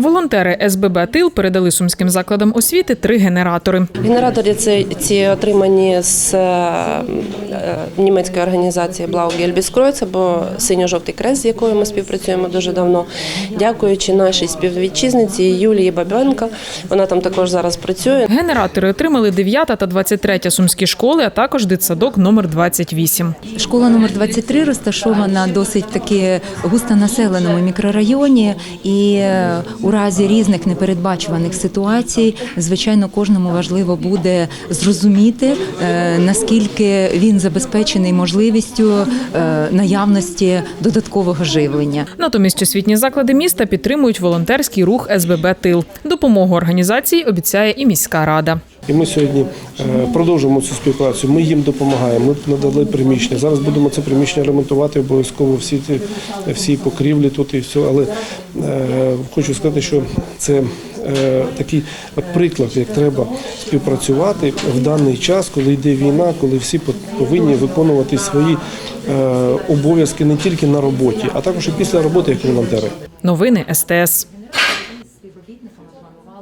Волонтери СББ Тил передали сумським закладам освіти три генератори. Генератори ці, ці отримані з е, е, німецької організації Gelbes або Синьо-жовтий крест, з якою ми співпрацюємо дуже давно. Дякуючи нашій співвітчизниці Юлії Бабенко. Вона там також зараз працює. Генератори отримали 9 та 23 сумські школи, а також дитсадок номер 28. Школа номер 23 розташована досить таки густонаселеному мікрорайоні, і е, у разі різних непередбачуваних ситуацій, звичайно, кожному важливо буде зрозуміти, е, наскільки він забезпечений можливістю е, наявності додаткового живлення. Натомість освітні заклади міста підтримують волонтерський рух СББ Тил. Допомогу організації обіцяє і міська рада. І ми сьогодні е, продовжуємо цю співпрацю. Ми їм допомагаємо. Ми надали приміщення. Зараз будемо це приміщення ремонтувати обов'язково всі ці всі покрівлі тут і все. Але е, хочу сказати, що це е, такий приклад, як треба співпрацювати в даний час, коли йде війна, коли всі по- повинні виконувати свої обов'язки не тільки на роботі, а також і після роботи як волонтери. Новини СТС.